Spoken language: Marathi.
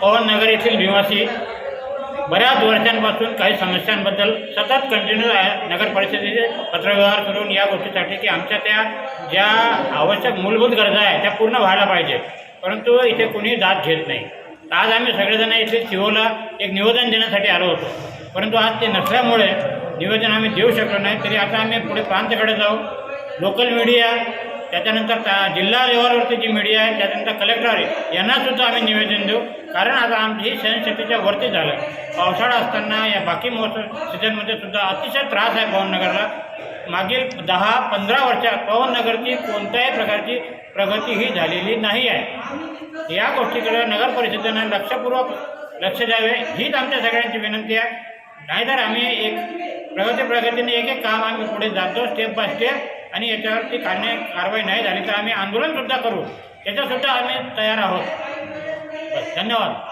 पवननगर येथील निवासी बऱ्याच वर्षांपासून काही समस्यांबद्दल सतत कंटिन्यू आहे. नगर परिषदेचे पत्रव्यवहार करून या गोष्टीसाठी की आमच्या त्या ज्या आवश्यक मूलभूत गरजा आहे त्या पूर्ण व्हायला पाहिजे. परंतु इथे कोणी दाद घेत नाही. आज आम्ही सगळेजण इथे शिवला एक निवेदन देण्यासाठी आलो होतो. परंतु आज ते नसल्यामुळे निवेदन आम्ही देऊ शकलो नाही. तरी आता आम्ही पुढे प्रांताकडे जाऊ. लोकल मीडिया त्याच्यानंतर ता जिल्हा लेवलवरती जी मीडिया आहे त्याच्यानंतर कलेक्टर आहे यांनासुद्धा आम्ही निवेदन देऊ. कारण आता आमची सहनशक्तीच्या वरती झालं. पावसाळा असताना या बाकी मोसम सीझनमध्ये सुद्धा अतिशय त्रास आहे पवननगरला. मागील दहा पंधरा वर्षात पवननगरची कोणत्याही प्रकारची प्रगती ही झालेली नाही आहे. या गोष्टीकडे नगर परिषदेनं लक्षपूर्वक लक्ष द्यावे हीच आमच्या सगळ्यांची विनंती आहे. नाहीतर आम्ही एक प्रगती प्रगतीने एक एक काम आम्ही पुढे जातो स्टेप बाय स्टेप आणि याच्यावरती काढणे कारवाई नाही झाली तर आम्ही आंदोलनसुद्धा करू. त्याच्यासुद्धा आम्ही तयार आहोत. धन्यवाद.